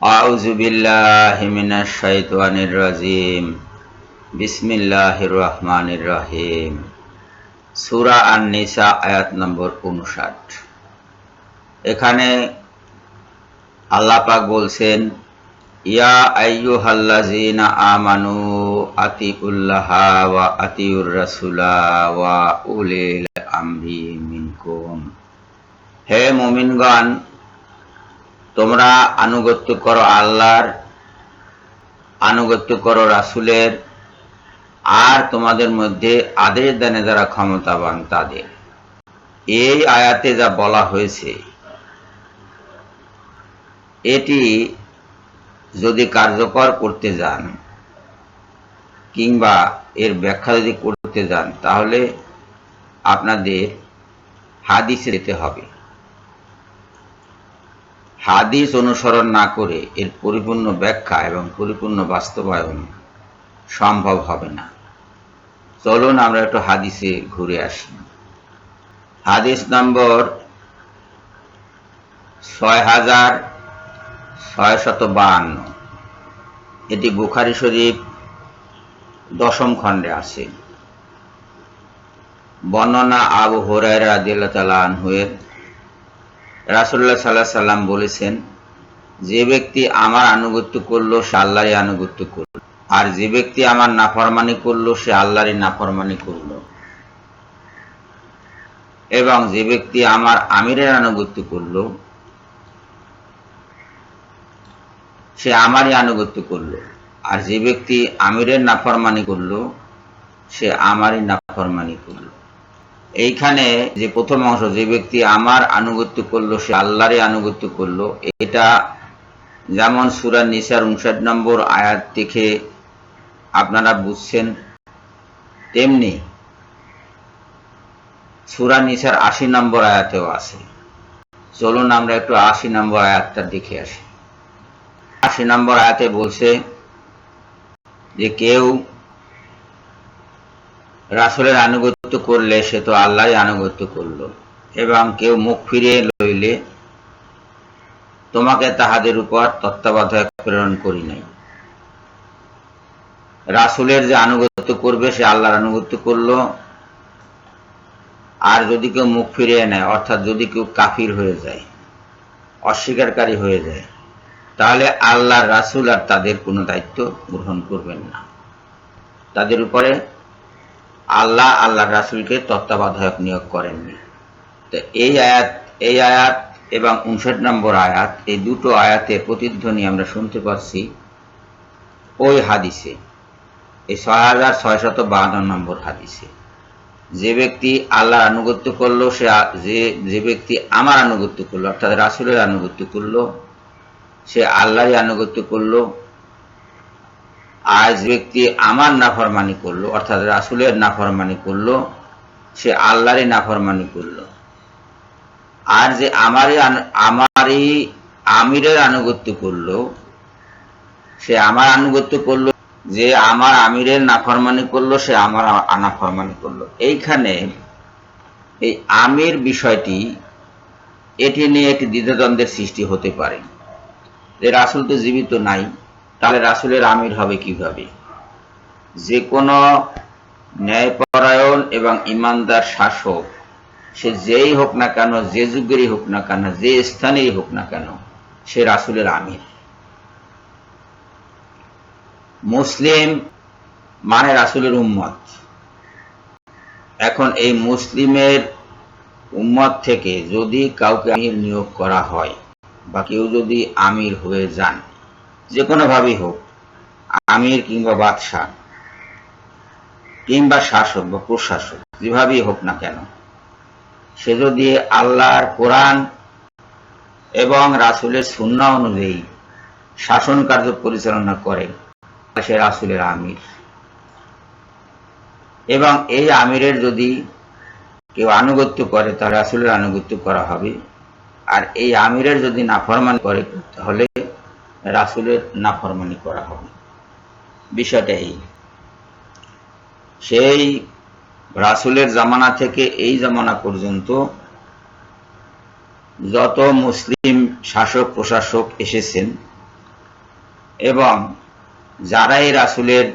আউযু বিল্লাহি মিনাশ শাইতানির রাজিম। বিসমিল্লাহির রহমানির রহিম। সুরা আন-নিসা আয়াত নম্বর 59 এখানে আল্লাপাক বলছেন, ইয়া আইয়ুহাল্লাযিনা আমানু আতিউল্লাহা ওয়া আতিউর রাসূলা ওয়া উলিল আমরি মিনকুম। হে মুমিনগণ তোমরা আনুগত্য করো আল্লাহর, আনুগত্য করো রাসূলের, আর তোমাদের মধ্যে আদেশ দানে যারা ক্ষমতাবান তাদের। এই আয়াতে যা বলা হয়েছে, এটি যদি কার্যকর করতে যান, কিংবা এর ব্যাখ্যা যদি করতে যান, তাহলে আপনাদের হাদিসে যেতে হবে। হাদিস অনুসরণ না করে এর পরিপূর্ণ ব্যাখ্যা এবং পরিপূর্ণ বাস্তবায়ন সম্ভব হবে না। চলুন আমরা একটু হাদিসে ঘুরে আসি। হাদিস নম্বর ছয় হাজার ছয় শত বাহান্ন। এটি বুখারি শরীফ দশম খণ্ডে আছে। বর্ণনা আবু হরাইরা রাদিয়াল্লাহু তাআলা আনহুয়ের রাসূলুল্লাহ সাল্লাল্লাহু আলাইহি সাল্লাম বলেছেন, যে ব্যক্তি আমার আনুগত্য করল, সে আল্লাহরই আনুগত্য করল। আর যে ব্যক্তি আমার নাফরমানি করল, সে আল্লাহরই নাফরমানি করল। এবং যে ব্যক্তি আমার আমিরের আনুগত্য করল, সে আমারই আনুগত্য করল। আর যে ব্যক্তি আমিরের নাফরমানি করল, সে আমারই নাফরমানি করল। এইখানে যে প্রথম অংশ, যে ব্যক্তি আমার আনুগত্য করল, সে আল্লাহরই আনুগত্য করল, এটা যেমন সুরা নিসার উনষাট নম্বর আয়াত দেখে আপনারা বুঝছেন, তেমনি সুরা নিসার আশি নম্বর আয়াতেও আছে। চলুন আমরা একটু আশি নম্বর আয়াতটা দেখে আসি। আশি নম্বর আয়াতে বলছে যে কেউ রাসুলের আনুগত্য করলে সে তো আল্লাহর আনুগত্য করল। এবং কেউ মুখ ফিরিয়ে লইলে তোমাকে তাহাদের উপর তত্ত্বাবধায়ক প্রেরণ করি নাই। রাসুলের যে আনুগত্য করবে, সে আল্লাহর আনুগত্য করল। আর যদি কেউ মুখ ফিরিয়ে নেয়, অর্থাৎ যদি কেউ কাফির হয়ে যায়, অস্বীকারী হয়ে যায়, তাহলে আল্লাহর রাসুল আর তাদের কোনো দায়িত্ব গ্রহণ করবেন না। তাদের উপরে আল্লাহ আল্লাহর রাসুলকে তত্ত্বাবধায়ক নিয়োগ করেননি। তো এই আয়াত এই আয়াত এবং উনষাট নম্বর আয়াত, এই দুটো আয়াতে প্রতিধ্বনি আমরা শুনতে পাচ্ছি ওই হাদিসে, এই ছয় হাজার ছয়শত বাহান্ন নম্বর হাদিসে। যে ব্যক্তি আল্লাহর আনুগত্য করল, সে যে যে ব্যক্তি আমার আনুগত্য করল, অর্থাৎ রাসুলের আনুগত্য করল, সে আল্লাহরই আনুগত্য করল যে ব্যক্তি আমার নাফরমানি করল, অর্থাৎ রাসুলের নাফরমানি করল, সে আল্লাহরই নাফরমানি করল। আর যে আমারই আমারই আমিরের আনুগত্য করল, সে আমার আনুগত্য করল, যে আমার আমিরের নাফরমানি করল, সে আমার আনাফরমানি করল। এইখানে এই আমির বিষয়টি, এটি নিয়ে একটি দ্বিধাদ্বন্দ্বের সৃষ্টি হতে পারে। যে রাসুল তো জীবিত নাই তাহলে রাসুলের আমির হবে কীভাবে? যে কোনো ন্যায়পরায়ণ এবং ইমানদার শাসক, সে যেই হোক না কেন, যে যুগেরই হোক না কেন, যে স্থানেই হোক না কেন, সে রাসুলের আমির। মুসলিম মানে রাসুলের উম্মত। এখন এই মুসলিমের উম্মত থেকে যদি কাউকে আমির নিয়োগ করা হয় বা কেউ যদি আমির হয়ে যান যে কোনোভাবেই হোক, আমির কিংবা বাদশাহ, কিংবা শাসক বা প্রশাসক, যেভাবেই হোক না কেন, সে যদি আল্লাহর কোরআন এবং রাসুলের সুন্না অনুযায়ী শাসন কার্য পরিচালনা করে সে রাসুলের আমির। এবং এই আমিরের যদি কেউ আনুগত্য করে, তাহলে রাসুলের আনুগত্য করা হবে। আর এই আমিরের যদি নাফরমান করে, তাহলে রাসুলের নাফরমানি করা হবে। বিষয়টা এই। সেই রাসুলের জামানা থেকে এই জামানা পর্যন্ত যত মুসলিম শাসক, প্রশাসক এসেছেন এবং যারা এই রাসুলের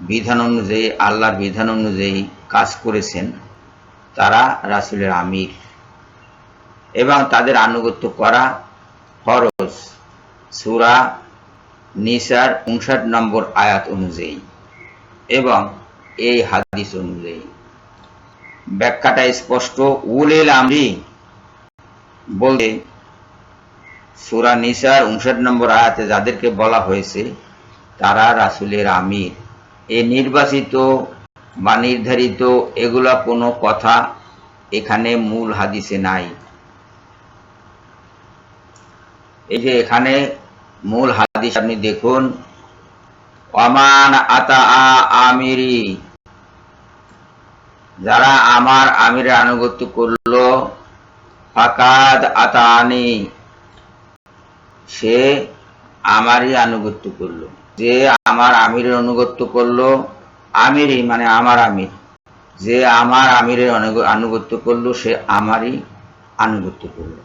বিধান অনুযায়ী, আল্লাহর বিধান অনুযায়ী কাজ করেছেন, তারা রাসুলের আমির। এবং তাদের আনুগত্য করা ফরজ। সুরা নিসার উনষাট নম্বর আয়াত অনুযায়ী এবং এই হাদিস অনুযায়ী। ব্যাখ্যাটা স্পষ্ট। উলেল আমরি বলতে, সুরা নিসার উনষাট নম্বর আয়াতে যাদেরকে বলা হয়েছে, তারা রাসুলের আমির। এ নির্বাচিত বা নির্ধারিত এগুলা কোনো কথা এখানে মূল হাদিসে নাই। এই যে এখানে মূল হাদিস আপনি দেখুন অমান আতা আমিরি যারা আমার আমিরের আনুগত্য করল, ফাকাদ আতা আনি সে আমারই আনুগত্য করল। যে আমার আমিরের অনুগত্য করল, আমিরই মানে আমার আমির। যে আমার আমিরের আনুগত্য করল, সে আমারই আনুগত্য করল।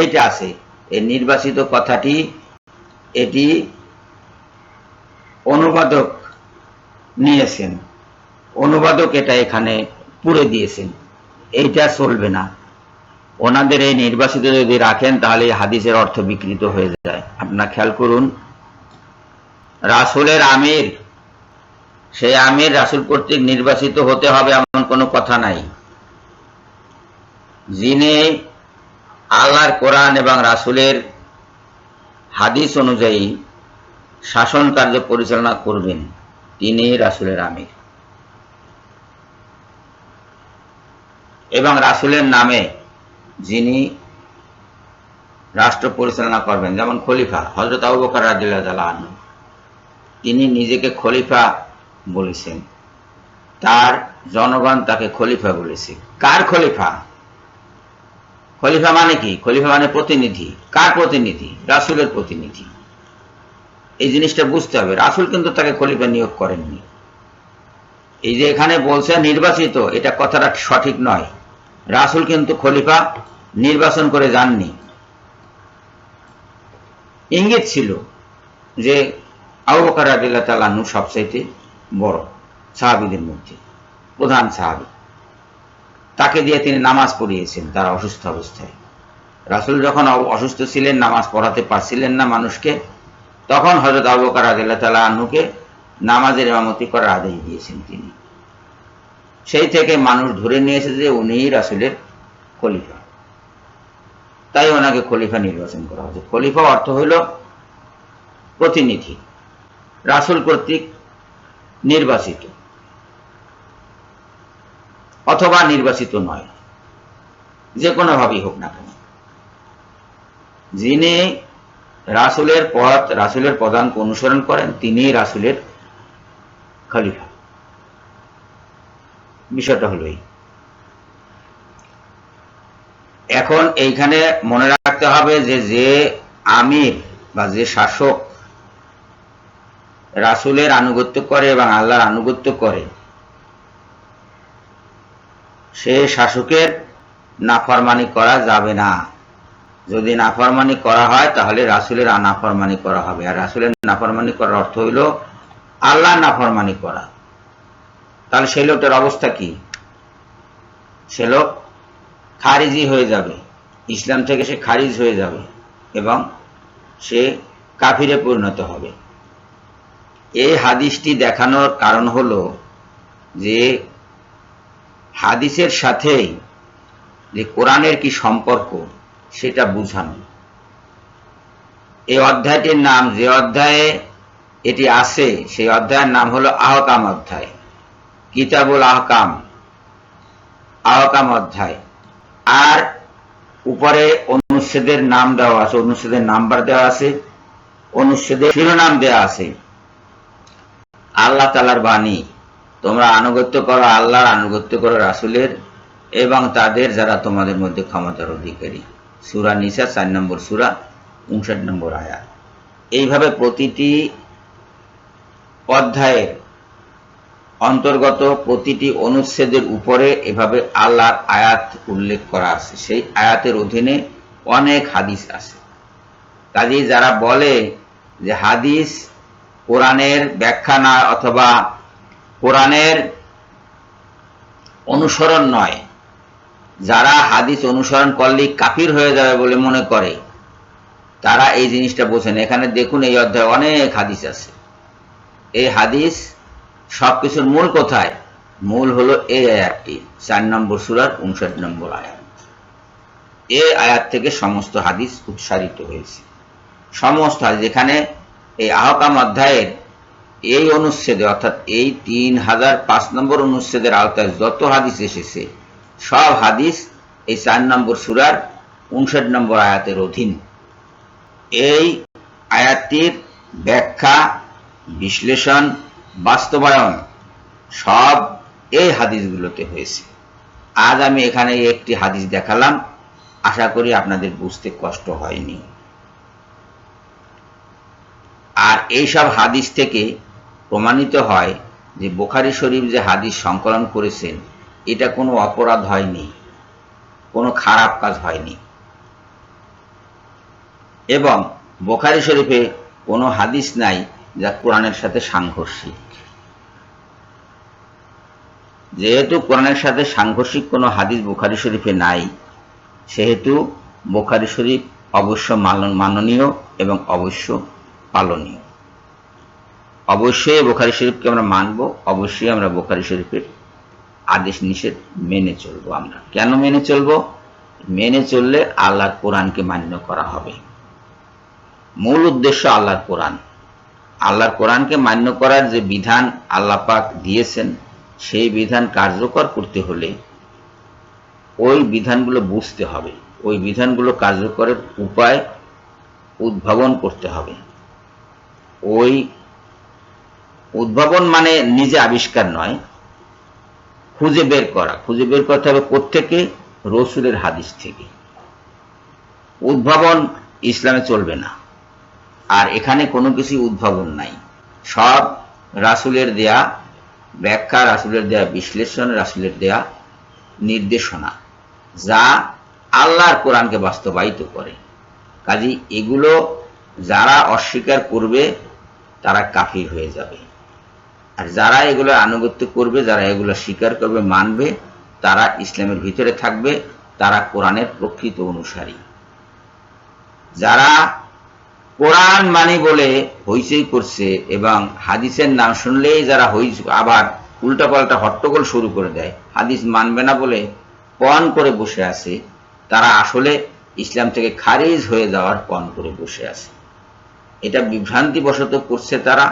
এইটা আছে। এই নির্বাচিত কথাটি, এটি অনুবাদক নিয়েছেন। অনুবাদক এটা এখানে পুরে দিয়েছেন। এইটা চলবে না। ওনাদের এই নির্বাচিত যদি রাখেন, তাহলে হাদিসের অর্থ বিকৃত হয়ে যায়। আপনার খেয়াল করুন, রাসুলের আমির, সেই আমির রাসুল কর্তৃক নির্বাচিত হতে হবে এমন কোনো কথা নাই। যিনি আল্লাহর কোরআন এবং রাসুলের হাদিস অনুযায়ী শাসন কার্য পরিচালনা করবেন তিনি রাসুলের আমির। এবং রাসুলের নামে যিনি রাষ্ট্র পরিচালনা করবেন, যেমন খলিফা হজরত আবু বকর রাদিল্লাহ তিনি নিজেকে খলিফা বলেছেন। তার জনগণ তাকে খলিফা বলেছে। কার খলিফা? খলিফা মানে কি? খলিফা মানে প্রতিনিধি। কার প্রতিনিধি? রাসুলের প্রতিনিধি। এই জিনিসটা বুঝতে হবে। রাসুল কিন্তু তাকে খলিফা নিয়োগ করেননি। এই যে এখানে বলছে নির্বাচিত, এটা কথাটা সঠিক নয়। রাসুল কিন্তু খলিফা নির্বাচন করে যাননি। ইঙ্গিত ছিল যে আবু বকর তালানু সবচাইতে বড় সাহাবিদের মধ্যে, প্রধান সাহাবি। তাকে দিয়ে তিনি নামাজ পড়িয়েছেন তার অসুস্থ অবস্থায়। রাসুল যখন অসুস্থ ছিলেন, নামাজ পড়াতে পারছিলেন না মানুষকে, তখন হজরত আবু বকর রাদিল্লাহ তালা আনুকে নামাজের ইমামতি করার আদেশ দিয়েছেন তিনি। সেই থেকে মানুষ ধরে নিয়েছে যে উনিই রাসুলের খলিফা। তাই ওনাকে খলিফা নির্বাচন করা হয়েছে। খলিফা অর্থ হইল প্রতিনিধি। রাসুল কর্তৃক নির্বাচিত। অথবা নির্বাচিত নয়। যে কোনোভাবেই হোক না কেন। যিনি রাসুলের পথ, রাসুলের পদাঙ্ক অনুসরণ করেন তিনি রাসুলের খলিফা। বিষয়টা হলো এই। এখন এইখানে মনে রাখতে হবে যে যে আমির বা যে শাসক রাসুলের আনুগত্য করে এবং আল্লাহর আনুগত্য করে সে শাসকের নাফরমানি করা যাবে না। যদি নাফরমানি করা হয়, তাহলে রাসুলের নাফরমানি করা হবে। আর রাসুলের নাফরমানি করার অর্থ হইল আল্লাহ নাফরমানি করা। তাহলে সেই লোকটার অবস্থা কি? সে লোক খারিজি হয়ে যাবে। ইসলাম থেকে সে খারিজ হয়ে যাবে এবং সে কাফিরে পরিণত হবে। এই হাদিসটি দেখানোর কারণ হলো যে হাদিসের সাথে যে কোরআনের কি সম্পর্ক, সেটা বুঝানো। এই অধ্যায়টির নাম, যে অধ্যায়ে এটি আছে, সেই অধ্যায়ের নাম হলো আহকাম অধ্যায়, কিতাবুল আহকাম আহকাম অধ্যায়। আর উপরে অনুচ্ছেদের নাম দেওয়া আছে, অনুচ্ছেদের নাম্বার দেওয়া আছে, অনুচ্ছেদের শিরোনাম দেওয়া আছে। আল্লাহ তালার বাণী। তোমরা আনুগত্য করো আল্লাহর, আনুগত্য করো রাসুলের এবং তাদের যারা তোমাদের মধ্যে ক্ষমতার অধিকারী। সুরা নিসা চার নম্বর সুরা, উনষাট নম্বর আয়াত। এইভাবে প্রতিটি অধ্যায়ের অন্তর্গত প্রতিটি অনুচ্ছেদের উপরে এভাবে আল্লাহর আয়াত উল্লেখ করা আছে। সেই আয়াতের অধীনে অনেক হাদিস আছে। কাজেই যারা বলে যে হাদিস কোরআনের ব্যাখ্যা না অথবা কোরআনের অনুসরণ নয়। যারা হাদিস অনুসরণ করলেই কাফির হয়ে যাবে বলে মনে করে, তারা এই জিনিসটা বোঝেন। এখানে দেখুন এই অধ্যায়ে অনেক হাদিস আছে। এই হাদিস সবকিছুর মূল কোথায়? মূল হলো এই আয়াতটি, চার নম্বর সুরার উনষাট নম্বর আয়াত। এই আয়াত থেকে সমস্ত হাদিস উৎসারিত হয়েছে। সমস্ত হাদিস এখানে এই আহকাম অধ্যায়ের এই অনুচ্ছেদে, অর্থাৎ এই তিন হাজার পাঁচ নম্বর অনুচ্ছেদের আওতায় যত হাদিস এসেছে, সব হাদিস এই চার নম্বর সুরার উনষাট নম্বর আয়াতের অধীন। এই আয়াতটির ব্যাখ্যা, বিশ্লেষণ, বাস্তবায়ন সব এই হাদিসগুলোতে হয়েছে। আজ আমি এখানে একটি হাদিস দেখালাম, আশা করি আপনাদের বুঝতে কষ্ট হয়নি। আর এইসব হাদিস থেকে প্রমাণিত হয় যে বোখারি শরীফ যে হাদিস সংকলন করেছেন, এটা কোনো অপরাধ হয়নি, কোনো খারাপ কাজ হয়নি। এবং বোখারি শরীফে কোনো হাদিস নাই যা কোরআনের সাথে সাংঘর্ষিক। যেহেতু কোরআনের সাথে সাংঘর্ষিক কোনো হাদিস বোখারি শরীফে নাই, সেহেতু বোখারি শরীফ অবশ্য মাননীয় এবং অবশ্য পালনীয়। অবশ্যই বোখারি শরীফকে আমরা মানব, অবশ্যই আমরা বোখারি শরীফের আদেশ নিষেধ মেনে চলবো আমরা। কেন মেনে চলবো? মেনে চললে আল্লাহর কোরআনকে মান্য করা হবে। মূল উদ্দেশ্য আল্লাহর কোরআন। আল্লাহর কোরআনকে মান্য করার যে বিধান আল্লাহ পাক দিয়েছেন, সেই বিধান কার্যকর করতে হলে ওই বিধানগুলো বুঝতে হবে। ওই বিধানগুলো কার্যকরের উপায় উদ্ভাবন করতে হবে। ওই উদ্ভাবন মানে নিজে আবিষ্কার নয়, খুঁজে বের করা। খুঁজে বের করতে হবে কোত্থেকে? রসুলের হাদিস থেকে। উদ্ভাবন ইসলামে চলবে না। আর এখানে কোনো কিছু উদ্ভাবন নাই। সব রাসুলের দেয়া ব্যাখ্যা, রাসুলের দেয়া বিশ্লেষণ, রাসুলের দেয়া নির্দেশনা, যা আল্লাহর কোরআনকে বাস্তবায়িত করে। কাজী এগুলো যারা অস্বীকার করবে, তারা কাফির হয়ে যাবে। আর যারা এগুলো আনুগত্য করবে, যারা এগুলো স্বীকার করবে, মানবে, তারা ইসলামের ভিতরে থাকবে, তারা কোরআনের প্রকৃত অনুসারী। যারা কোরআন মানি বলে হইচই করছে এবং হাদিসের নাম শুনলেই যারা হই আবার উল্টাপাল্টা হট্টগোল শুরু করে দেয়, হাদিস মানবে না বলে পণ করে বসে আছে, তারা আসলে ইসলাম থেকে খারিজ হয়ে যাওয়ার পণ করে বসে আছে। এটা বিভ্রান্তি বশত করছে তারা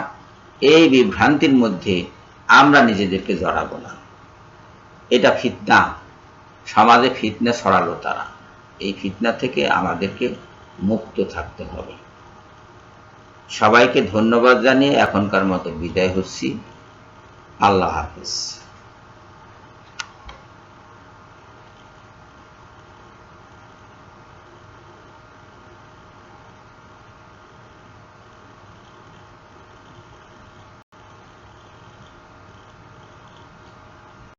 এই বিভ্রান্তির মধ্যে আমরা নিজেদেরকে জড়াবো না। এটা ফিতনা। সমাজে ফিতনা ছড়ালো তারা। এই ফিতনা থেকে আমাদেরকে মুক্ত থাকতে হবে। সবাইকে ধন্যবাদ জানিয়ে এখনকার মতো বিদায় হচ্ছি। আল্লাহ হাফিজ।